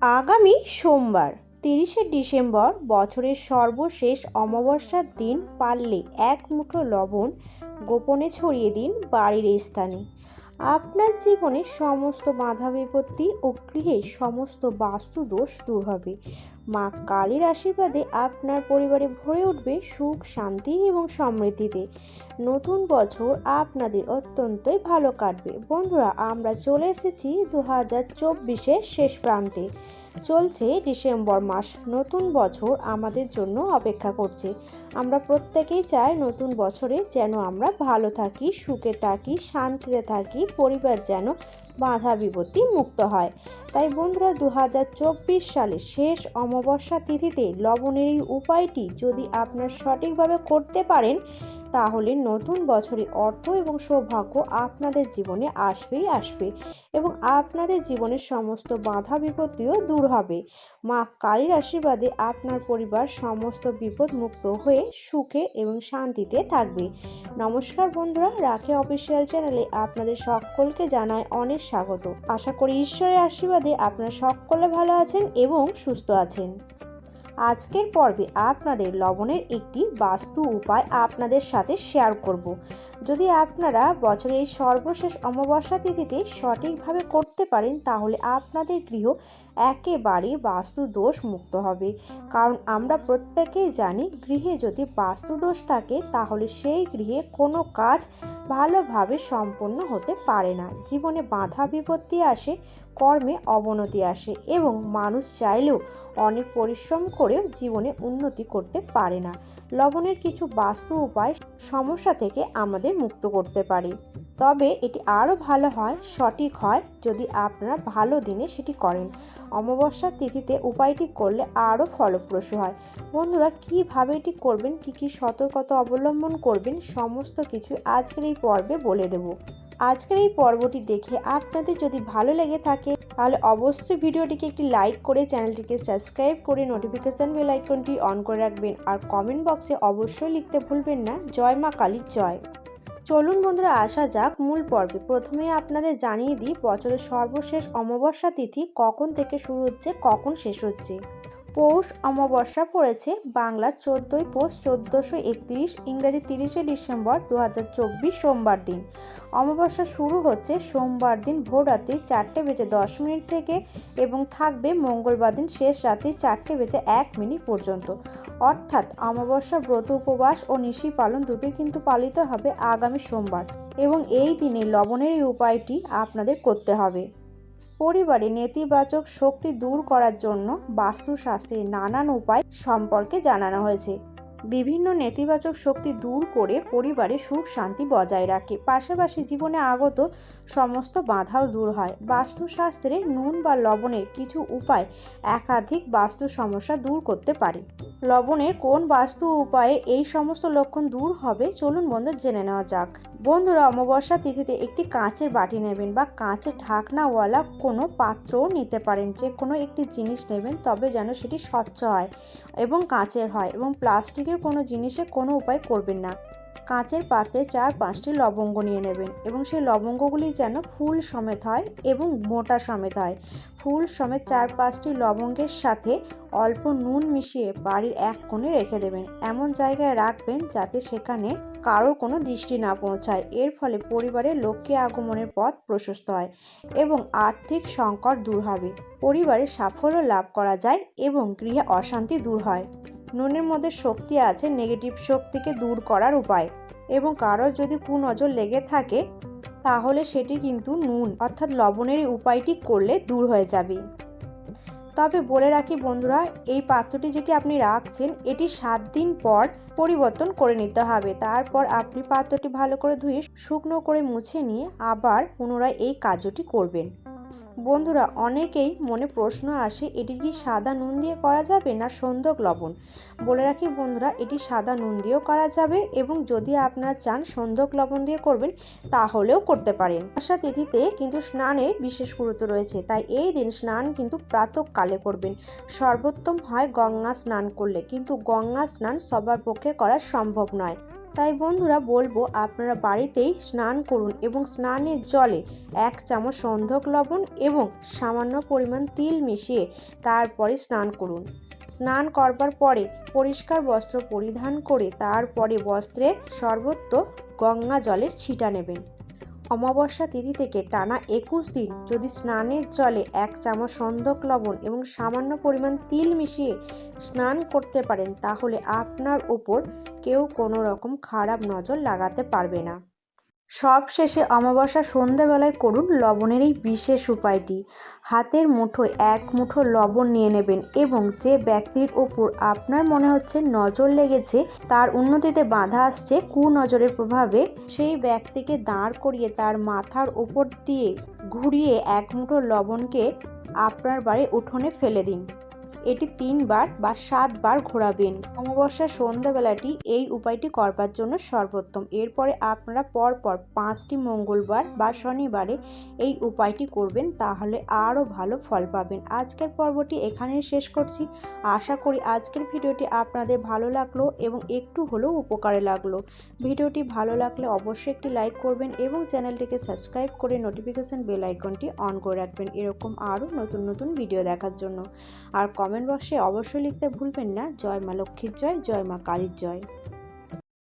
আগামী সোমবার, তিরিশে ডিসেম্বর, বছরের সর্বশেষ অমাবস্যার দিন পারলে এক মুঠো লবণ গোপনে ছড়িয়ে দিন বাড়ির স্থানে। আপনার জীবনে সমস্ত বাধা বিপত্তি ও গৃহে সমস্ত বাস্তু দোষ দূর হবে। মা কালীর আশীর্বাদে আপনার পরিবারে ভরে উঠবে সুখ, শান্তি এবং সমৃদ্ধিতে। নতুন বছর আপনাদের অত্যন্তই ভালো কাটবে। বন্ধুরা, আমরা চলে এসেছি দু হাজার চব্বিশের শেষ প্রান্তে। চলছে ডিসেম্বর মাস। নতুন বছর আমাদের জন্য অপেক্ষা করছে। আমরা প্রত্যেকেই চাই নতুন বছরে যেন আমরা ভালো থাকি, সুখে থাকি, শান্তিতে থাকি, পরিবার যেন বাধা বিপত্তি মুক্ত হয়। তাই বন্ধুরা দু সালের শেষ অমাবস্যা তিথিতে লবণের এই উপায়টি যদি আপনার সঠিকভাবে করতে পারেন, তাহলে নতুন বছরে অর্থ এবং সৌভাগ্য আপনাদের জীবনে আসবেই আসবে এবং আপনাদের জীবনের সমস্ত বাধা বিপত্তিও দূর হবে। মা কালীর আশীর্বাদে আপনার পরিবার সমস্ত বিপদ মুক্ত হয়ে সুখে এবং শান্তিতে থাকবে। নমস্কার বন্ধুরা, রাখে অফিসিয়াল চ্যানেলে আপনাদের সকলকে জানায় অনেক স্বাগত। আশা করি ঈশ্বরের আশীর্বাদে আপনারা সকলে ভালো আছেন এবং সুস্থ আছেন। আজকের পর্বে আপনাদের লবণের একটি বাস্তু উপায় আপনাদের সাথে শেয়ার করব। যদি আপনারা বছরের এই সর্বশেষ অমাবস্যা তিথিতে সঠিকভাবে করতে পারেন, তাহলে আপনাদের গৃহ একেবারে বাস্তু দোষ মুক্ত হবে। কারণ আমরা প্রত্যেকেই জানি, গৃহে যদি বাস্তু দোষ থাকে, তাহলে সেই গৃহে কোনো কাজ ভালোভাবে সম্পন্ন হতে পারে না। জীবনে বাধা বিপত্তি আসে কর্মে অবনতি আসে এবং মানুষ চাইলেও অনেক পরিশ্রম করেও জীবনে উন্নতি করতে পারে না। লবণের কিছু বাস্তু উপায় সমস্যা থেকে আমাদের মুক্ত করতে পারে। তবে এটি আরও ভালো হয়, সঠিক হয় যদি আপনারা ভালো দিনে সেটি করেন। অমাবস্যার তিথিতে উপায়টি করলে আরও ফলপ্রসূ হয়। বন্ধুরা, কীভাবে এটি করবেন, কী কী সতর্কতা অবলম্বন করবেন, সমস্ত কিছু আজকের এই পর্বে বলে দেব। আজকের এই পর্বটি দেখে আপনাদের যদি ভালো লেগে থাকে, তাহলে অবশ্যই ভিডিওটিকে একটি লাইক করে চ্যানেলটিকে সাবস্ক্রাইব করে নোটিফিকেশান বেল আইকনটি অন করে রাখবেন। আর কমেন্ট বক্সে অবশ্যই লিখতে ভুলবেন না, জয় মা কালীর জয়। চলুন বন্ধুরা, আসা যাক মূল পর্বে। প্রথমে আপনাদের জানিয়ে দিই, বছরের সর্বশেষ অমাবস্যা তিথি কখন থেকে শুরু হচ্ছে, কখন শেষ হচ্ছে। পৌষ অমাবস্যা পড়েছে বাংলার চোদ্দোই পৌষ চোদ্দোশো একত্রিশ ইংরেজি তিরিশে ডিসেম্বর দু হাজার চব্বিশ সোমবার দিন। অমাবস্যা শুরু হচ্ছে সোমবার দিন ভোর রাত্রি চারটে বেজে দশ মিনিট থেকে এবং থাকবে মঙ্গলবার দিন শেষ রাত্রি চারটে বেজে এক মিনিট পর্যন্ত। অর্থাৎ অমাবস্যা ব্রত উপবাস ও নিশি পালন দুটোই কিন্তু পালিত হবে আগামী সোমবার এবং এই দিনে লবণের এই উপায়টি আপনাদের করতে হবে। পরিবারে নেতিবাচক শক্তি দূর করার জন্য বাস্তুশাস্ত্রের নানান উপায় সম্পর্কে জানানো হয়েছে। বিভিন্ন নেতিবাচক শক্তি দূর করে পরিবারে সুখ শান্তি বজায় রাখে। পাশাপাশি জীবনে আগত সমস্ত বাধাও দূর হয়। বাস্তুশাস্ত্রে নুন বা লবণের কিছু উপায় একাধিক বাস্তু সমস্যা দূর করতে পারে। লবণের কোন বাস্তু উপায়ে এই সমস্ত লক্ষণ দূর হবে চলুন বন্ধু জেনে নেওয়া যাক। বন্ধুরা, অমাবস্যা তিথিতে একটি কাঁচের বাটি নেবেন বা কাঁচের ঢাকনাওয়ালা কোনো পাত্রও নিতে পারেন। যে কোনো একটি জিনিস নেবেন, তবে যেন সেটি স্বচ্ছ হয় এবং কাঁচের হয় এবং প্লাস্টিকের কোনো জিনিসে কোনো উপায় করবেন না। কাঁচের পাত্রে চার পাঁচটি লবঙ্গ নিয়ে নেবেন এবং সেই লবঙ্গগুলি যেন ফুল সমেত হয় এবং মোটা সমেত হয়। ফুল সমেত চার পাঁচটি লবঙ্গের সাথে অল্প নুন মিশিয়ে বাড়ির এক কোণে রেখে দেবেন। এমন জায়গায় রাখবেন যাতে সেখানে কারোর কোনো দৃষ্টি না পৌঁছায়। এর ফলে পরিবারের লক্ষ্মী আগমনের পথ প্রশস্ত হয় এবং আর্থিক সংকট দূর হবে। পরিবারে সাফল্য লাভ করা যায় এবং গৃহে অশান্তি দূর হয়। নুনের মধ্যে শক্তি আছে নেগেটিভ শক্তিকে দূর করার উপায়। এবং কারোর যদি কুনজর লেগে থাকে, তাহলে সেটি কিন্তু নুন, অর্থাৎ লবণের উপায়টি করলে দূর হয়ে যাবে। তবে বলে রাখি বন্ধুরা, এই পাত্রটি যেটি আপনি রাখছেন, এটি সাত দিন পর পরিবর্তন করে নিতে হবে। তারপর আপনি পাত্রটি ভালো করে ধুয়ে শুকনো করে মুছে নিয়ে আবার পুনরায় এই কাজটি করবেন। বন্ধুরা, অনেকেই মনে প্রশ্ন আসে, এটি কি সাদা নুন দিয়ে করা যাবে না সন্দক লবণ? বলে রাখি বন্ধুরা, এটি সাদা নুন দিয়েও করা যাবে এবং যদি আপনারা চান সন্দক লবণ দিয়ে করবেন, তাহলেও করতে পারেন। আশা তিথিতে কিন্তু স্নানের বিশেষ গুরুত্ব রয়েছে, তাই এই দিন স্নান কিন্তু প্রাতকালে করবেন। সর্বোত্তম হয় গঙ্গা স্নান করলে, কিন্তু গঙ্গা স্নান সবার পক্ষে করা সম্ভব নয়। তাই বন্ধুরা বলব আপনারা বাড়িতেই স্নান করুন এবং স্নানের জলে এক চামচ সন্ধক লবণ এবং সামান্য পরিমাণ তিল মিশিয়ে তারপরে স্নান করুন। স্নান করবার পরে পরিষ্কার বস্ত্র পরিধান করে তারপরে বস্ত্রে সর্বত্র গঙ্গা জলের ছিটা নেবেন। অমাবস্যা তিথি থেকে টানা একুশ দিন যদি স্নানের জলে এক চামচ সন্ধক লবণ এবং সামান্য পরিমাণ তিল মিশিয়ে স্নান করতে পারেন, তাহলে আপনার ওপর কেউ কোনো রকম খারাপ নজর লাগাতে পারবে না। সব শেষে অমাবস্যা সন্ধেবেলায় করুন লবণের এই বিশেষ উপায়টি। হাতের মুঠোয় এক মুঠো লবণ নিয়ে নেবেন এবং যে ব্যক্তির ওপর আপনার মনে হচ্ছে নজর লেগেছে, তার উন্নতিতে বাধা আসছে কুনজরের প্রভাবে। সেই ব্যক্তিকে দাঁড় করিয়ে তার মাথার ওপর দিয়ে ঘুরিয়ে এক মুঠো লবণকে আপনার বাড়ি উঠোনে ফেলে দিন। এটি তিনবার বা সাতবার ঘোরাবেন। অমাবস্যার সন্ধ্যাবেলাটি এই উপায়টি করবার জন্য সর্বোত্তম। এরপরে আপনারা পরপর পাঁচটি মঙ্গলবার বা শনিবারে এই উপায়টি করবেন, তাহলে আরও ভালো ফল পাবেন। আজকের পর্বটি এখানেই শেষ করছি। আশা করি আজকের ভিডিওটি আপনাদের ভালো লাগল এবং একটু হলেও উপকারে লাগল। ভিডিওটি ভালো লাগলে অবশ্যই একটি লাইক করবেন এবং চ্যানেলটিকে সাবস্ক্রাইব করে নোটিফিকেশান বেল আইকনটি অন করে রাখবেন। এরকম আরও নতুন নতুন ভিডিও দেখার জন্য। আর কমেন্ট বক্সে অবশ্যই লিখতে ভুলবেন না। জয় মা লক্ষ্মীর জয় জয় মা কালীর জয়।